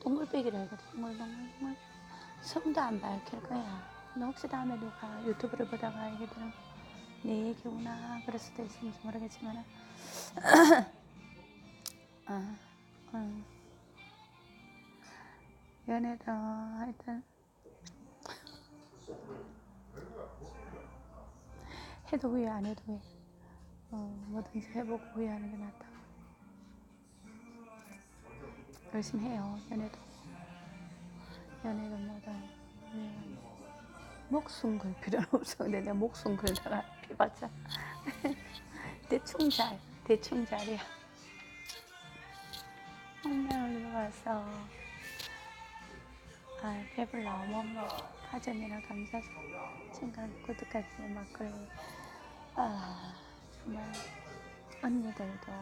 동글빼기라 해거든. 동글동글동글. 성도 안 밝힐 거야. 너 혹시 다음에 누가 유튜브를 보다가 얘기들은 내 얘기구나 그럴 수도 있을지 모르겠지만 아, 음. 연애도 하여튼 해도 후회 안 해도 후회 어, 뭐든지 해보고 후회하는 게 낫다 열심히 해요 연애도. 연애도 뭐든 음, 목숨 걸 필요는 없어. 근데 내가 목숨 걸다가 피봤자 대충 잘 대충 잘이야. 올리고 와서. 아 배불러. 어머머. 가전이나 감사서 친구랑 구두까지 막걸리 아 정말. 언니들도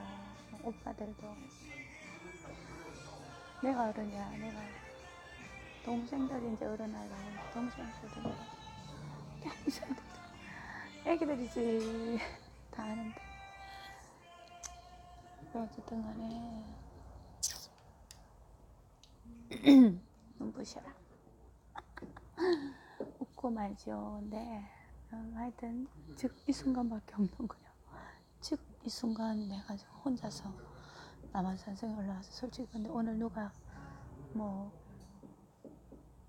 오빠들도 내가 어른이야 내가. 동생들 이제 어른하고 동생들도 동생들도. 애기들이지. 다 아는데. 어쨌든 간에 눈부셔라. 웃고 말죠. 근데 음, 하여튼 즉이 순간밖에 없는 거예요. 즉이 순간 내가 저 혼자서 남한산성에 올라와서 솔직히 근데 오늘 누가 뭐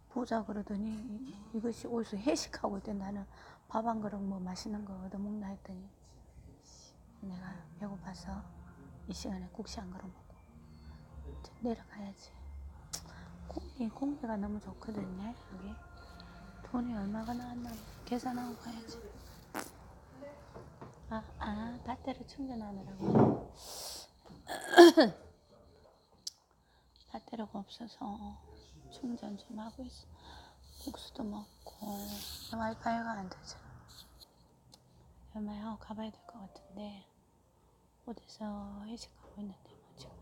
보자 그러더니 이- 이것이 어디서 회식하고 있대. 나는 밥 한 그릇 뭐 맛있는 거 얻어먹나 했더니 내가 배고파서 이 시간에 국시 한 그릇 먹고 내려가야지. 공기, 공기가 너무 좋거든요 여기. 돈이 얼마가 나왔나 계산하고 가야지. 아, 아 배터리 충전하느라고 배터리가 없어서 충전 좀 하고 있어. 국수도 먹고. 와이파이가 안 되잖아 얼마야? 가봐야 될 것 같은데. 어디서 회식하고 있는데 뭐 지금?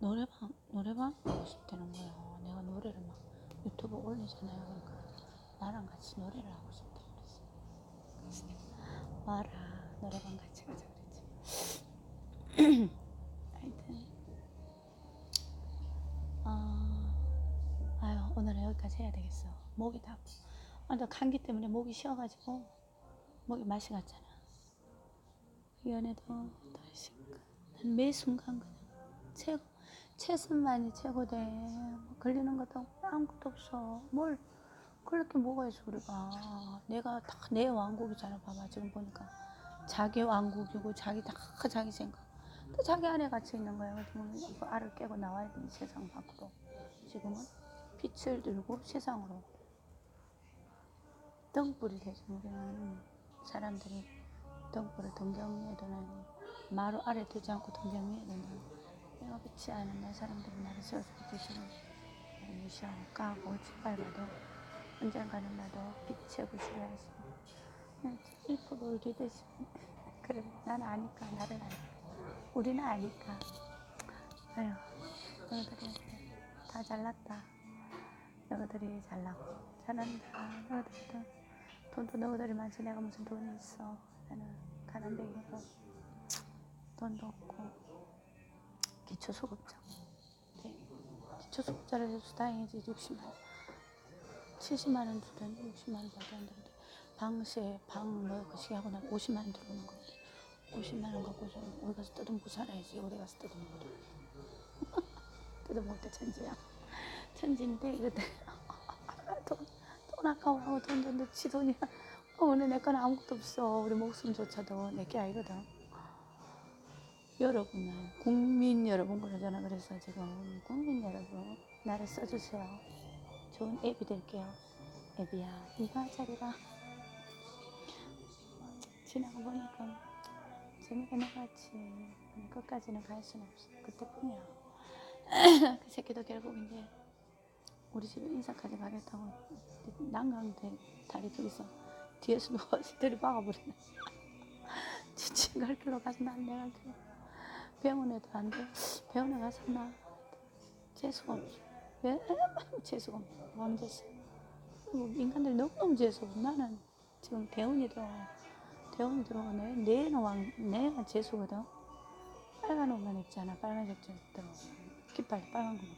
노래방 노래방 하고 싶다는 거예요 내가 노래를 막 유튜브 올리잖아요. 그러니까 나랑 같이 노래를 하고 싶다 그랬어. 와라 노래방 같이 가자 그랬지 하여튼 아 아유 오늘은 여기까지 해야 되겠어. 목이 다 완전 감기 때문에 목이 쉬어가지고 목이 맛이 갔잖아. 연애도 다시 매 순간 그냥 최고 최선만이 최고돼. 뭐 걸리는 것도 아무것도 없어. 뭘 그렇게 뭐가 있어 우리가. 내가 다 내 왕국이잖아 봐봐 지금 보니까. 자기 왕국이고 자기 다 자기 생각. 또 자기 안에 갇혀 있는 거야. 그래서 그 알을 깨고 나와야 되는 세상 밖으로. 지금은 빛을 들고 세상으로 등불이 되지 우리는 사람들이 등불을 등경 위에 두는 마루 아래 두지 않고 등경 위에 두는 내가 빛이 아는 날 사람들이 나를 세워서 빛으로 무시하고 까고 짓밟아도 언젠가는 나도 빛의 구실을 할수 1%를 뒤듯이 그래 나는 아니까 나를 아니까 우리는 아니까. 아휴 너희들이 다 잘났다 너희들이 잘나고 잘한다. 너희들도 돈도 너희들이 많지. 내가 무슨 돈이 있어. 나는 가난뱅이고 돈도 없고 기초수급자 네. 기초수급자를 해서 다행이지. 60만 70만 원 주던 60만 원 밖에 안 되는데 방세 방뭐 그시 하고 나면 50만 원 들어오는 건데 50만 원 갖고 좀 어디 가서 뜯어먹고 살아야지. 어디 가서 뜯어먹어도. 뜯어먹을 때 천지야 천지인데 이것들 돈, 돈 아까워하고 돈 돈도 지 돈이야. 어, 오늘 내 건 아무것도 없어. 우리 목숨조차도 내게 아니거든. 여러분은 국민 여러분 그러잖아. 그래서 지금 국민 여러분 나를 써주세요. 좋은 앱이 될게요. 앱이야. 이거 자리라 지나가 보니까 재미가 나갔지. 끝까지는 갈 수는 없어. 그때뿐이야. 그 새끼도 결국 이제 우리 집에 인사까지 가겠다고 난강대 다리 저기서 뒤에서 누워서 들이박아버리네 지친 갈 길로 가서 난 내가 길로 병원에도 안 돼. 병원에 가서 나 재수가 없어. 왜? 재수가 없어. 왕재수. 뭐 인간들 너무너무 재수 없어. 나는 지금 대운이 들어. 대운이 들어가 내, 내는 왕, 내가 재수거든. 빨간 옷만 입잖아. 빨간색 들어. 깃발 빨간 거.